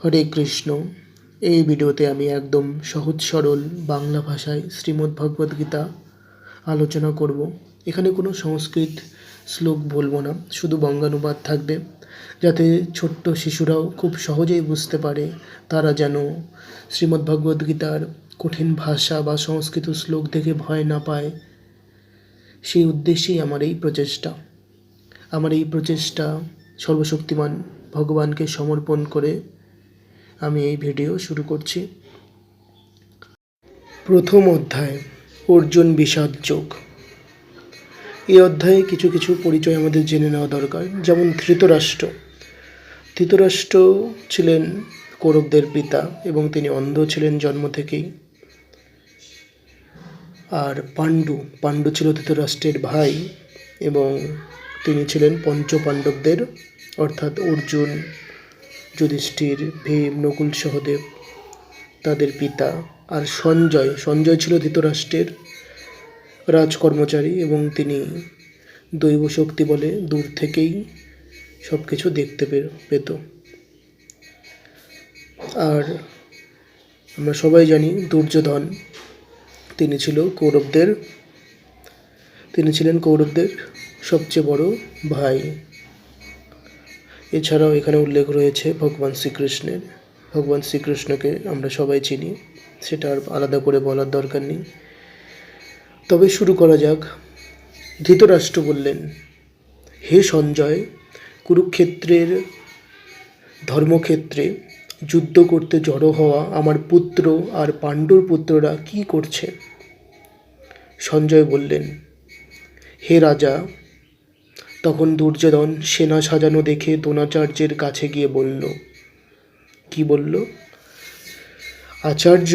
হরে কৃষ্ণ। এই ভিডিওতে আমি একদম সহজ সরল বাংলা ভাষায় শ্রীমদ্ ভগবদ্ গীতা আলোচনা করব। এখানে কোনো সংস্কৃত শ্লোক বলব না, শুধু বঙ্গানুবাদ থাকবে, যাতে ছোট্ট শিশুরাও খুব সহজেই বুঝতে পারে তারা যেন শ্রীমদ্ ভগবদ্ গীতার কঠিন ভাষা বা সংস্কৃত শ্লোক দেখে ভয় না পায়। সেই উদ্দেশ্যেই আমার এই প্রচেষ্টা। আমার এই প্রচেষ্টা সর্বশক্তিমান ভগবানকে সমর্পণ করে আমি এই ভিডিও শুরু করছি। প্রথম অধ্যায়, অর্জুন বিষাদ যোগ। এই অধ্যায়ে কিছু কিছু পরিচয় আমাদের জেনে নেওয়া দরকার, যেমন ধৃতরাষ্ট্র। ধৃতরাষ্ট্র ছিলেন কৌরবদের পিতা এবং তিনি অন্ধ ছিলেন জন্ম থেকেই। আর পাণ্ডু পাণ্ডু ছিল ধৃতরাষ্ট্রের ভাই এবং তিনি ছিলেন পঞ্চ পাণ্ডবদের অর্থাৎ অর্জুন যুধিষ্ঠির, ভীম, নকুল সহদেব, তাদের পিতা আর সঞ্জয়। সঞ্জয় ছিল ধৃতরাষ্ট্রের রাজকর্মচারী এবং তিনি দৈব শক্তি বলে দূর থেকেই সব কিছু দেখতে পেত। আর আমরা সবাই জানি দুর্যোধন, তিনি ছিল কৌরবদের, তিনি ছিলেন কৌরবদের সবচেয়ে বড় ভাই। এছাড়াও এখানে উল্লেখ রয়েছে ভগবান শ্রীকৃষ্ণের। ভগবান শ্রীকৃষ্ণকে আমরা সবাই চিনি, সেটা আর আলাদা করে বলার দরকার নেই। তবে শুরু করা যাক। ধৃতরাষ্ট্র বললেন, হে সঞ্জয়, কুরুক্ষেত্রের ধর্মক্ষেত্রে যুদ্ধ করতে জড়ো হওয়া আমার পুত্র আর পাণ্ডুর পুত্ররা কি করছে? সঞ্জয় বললেন, হে রাজা তখন দুর্যোধন সেনা সাজানো দেখে দ্রোণাচার্যের কাছে গিয়ে বলল, কি বলল? আচার্য,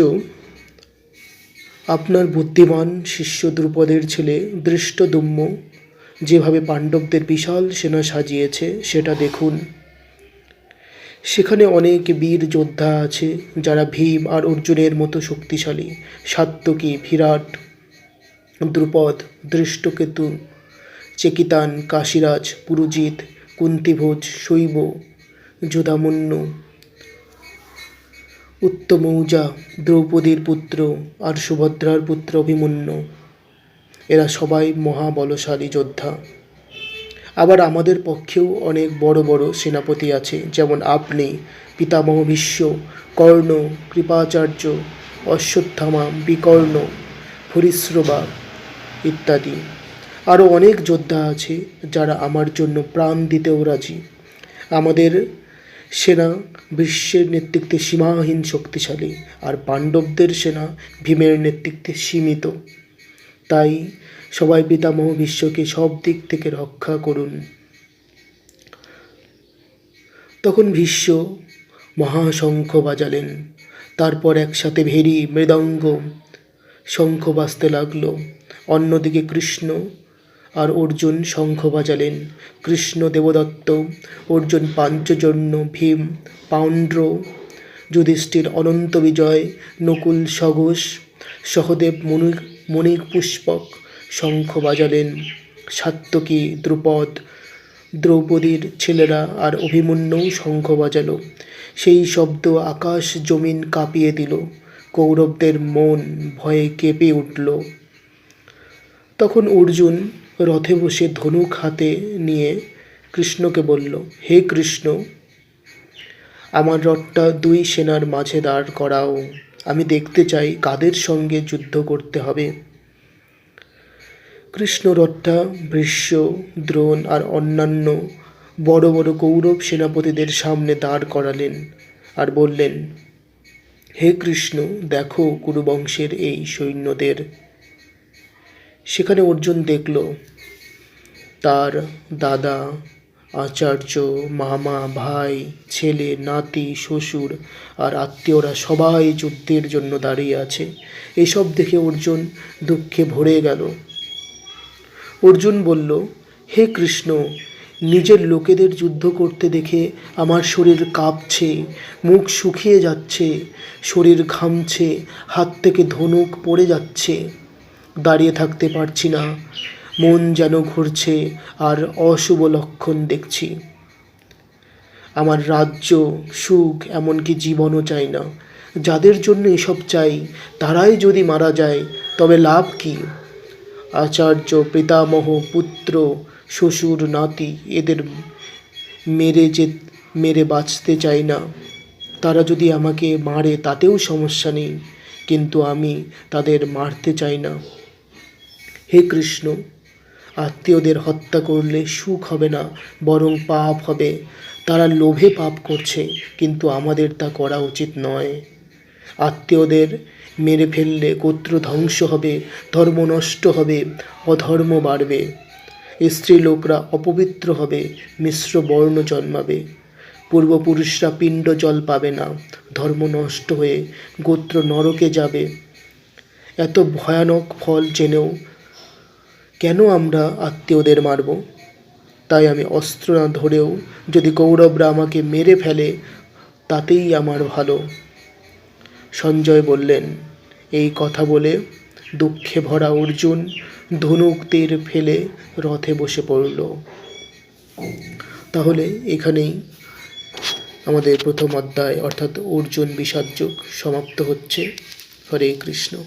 আপনার বুদ্ধিমান শিষ্য দ্রুপদের ছেলে দৃষ্টদুম্ন যেভাবে পাণ্ডবদের বিশাল সেনা সাজিয়েছে, সেটা দেখুন। সেখানে অনেক বীর যোদ্ধা আছে যারা ভীম আর অর্জুনের মতো শক্তিশালী সাত্যকী বিরাট দ্রুপদ, দৃষ্টকেতু চেকিতান, কাশীরাজ, পুরুজিৎ, কুন্তিভোজ, শৈব যোধামন্য উত্তমৌজা, দ্রৌপদীর পুত্র, আর সুভদ্রার পুত্র অভিমন্যু। এরা সবাই মহাবলশালী যোদ্ধা। আবার আমাদের পক্ষেও অনেক বড় বড় সেনাপতি আছে, যেমন আপনি, পিতামহ বিশ্ব কর্ণ, কৃপাচার্য, অশ্বত্থামা, বিকর্ণ, হরিশ্রবা ইত্যাদি। আরও অনেক যোদ্ধা আছে যারা আমার জন্য প্রাণ দিতেও রাজি। আমাদের সেনা বিশ্বের নেতৃত্বে সীমাহীন শক্তিশালী আর পাণ্ডবদের সেনা ভীমের নেতৃত্বে সীমিত। তাই সবাই পিতামহ বিশ্বকে সব দিক থেকে রক্ষা করুন। তখন ভীষ্ম মহাশঙ্খ বাজালেন। তারপর একসাথে ভেরি মৃদঙ্গ শঙ্খ বাজতে লাগল। অন্যদিকে কৃষ্ণ আর অর্জুন শঙ্খ বাজালেন। কৃষ্ণ দেবদত্ত, অর্জুন পাঞ্চজন্য, ভীম পাণ্ড্র যুধিষ্ঠির অনন্ত বিজয়, নকুল সঘোষ, সহদেব মণি, মণিক পুষ্পক শঙ্খ বাজালেন। সাত্যকী দ্রুপদ, দ্রৌপদীর ছেলেরা আর অভিমন্যুও শঙ্খ বাজালো। সেই শব্দ আকাশ জমিন কাঁপিয়ে দিল। কৌরবদের মন ভয়ে কেঁপে উঠল। তখন অর্জুন রথে বসে ধনুক হাতে নিয়ে কৃষ্ণকে বলল, হে কৃষ্ণ, আমার রথটা দুই সেনার মাঝে দাঁড় করাও। আমি দেখতে চাই কাদের সঙ্গে যুদ্ধ করতে হবে। কৃষ্ণ রথটা ভৃষ্য দ্রোণ আর অন্যান্য বড় বড় কৌরব সেনাপতিদের সামনে দাঁড় করালেন আর বললেন, হে কৃষ্ণ, দেখো কুরুবংশের এই সৈন্যদের সেখানে অর্জুন দেখল। তার দাদা, আচার্য, মামা, ভাই, ছেলে, নাতি, শ্বশুর আর আত্মীয়রা সবাই যুদ্ধের জন্য দাঁড়িয়ে আছে। এসব দেখে অর্জুন দুঃখে ভরে গেল। অর্জুন বলল, হে কৃষ্ণ, নিজের লোকেদের যুদ্ধ করতে দেখে আমার শরীর কাঁপছে, মুখ শুকিয়ে যাচ্ছে, শরীর ঘামছে, হাত থেকে ধনুক পড়ে যাচ্ছে। দাঁড়িয়ে থাকতে পারছি না। মন যেন ঘুরছে আর অশুভ লক্ষণ দেখছি। আমার রাজ্য, সুখ এমনকি জীবনও চাই না। যাদের জন্য এসব চাই, তারাই যদি মারা যায়, তবে লাভ কি? আচার্য, পিতামহ, পুত্র, শ্বশুর, নাতি, এদের মেরে যে, মেরে বাঁচতে চাই না। তারা যদি আমাকে মারে, তাতেও সমস্যা নেই। কিন্তু আমি তাদের মারতে চাই না। হে কৃষ্ণ, আত্মীয়দের হত্যা করলে সুখ হবে না, বরং পাপ হবে। তারা লোভে পাপ করছে, কিন্তু আমাদের তা করা উচিত নয়। আত্মীয়দের মেরে ফেললে গোত্র ধ্বংস হবে, ধর্ম নষ্ট হবে, অধর্ম বাড়বে। স্ত্রী লোকরা অপবিত্র হবে, মিশ্র বর্ণ জন্মাবে। পূর্বপুরুষরা পিণ্ড জল পাবে না, ধর্ম নষ্ট হয়ে গোত্র নরকে যাবে। এত ভয়ানক ফল জেনেও কেন আমরা আত্মীয়দের মারব? তাই আমি অস্ত্র না ধরেও যদি কৌরবরা আমাকে মেরে ফেলে, তাতেই আমার ভালো। সঞ্জয় বললেন, এই কথা বলে দুঃখে ভরা অর্জুন ধনুক তীর ফেলে রথে বসে পড়ল। তাহলে এখানেই আমাদের প্রথম অধ্যায়, অর্থাৎ অর্জুন বিষাদযোগ সমাপ্ত হচ্ছে। হরে কৃষ্ণ।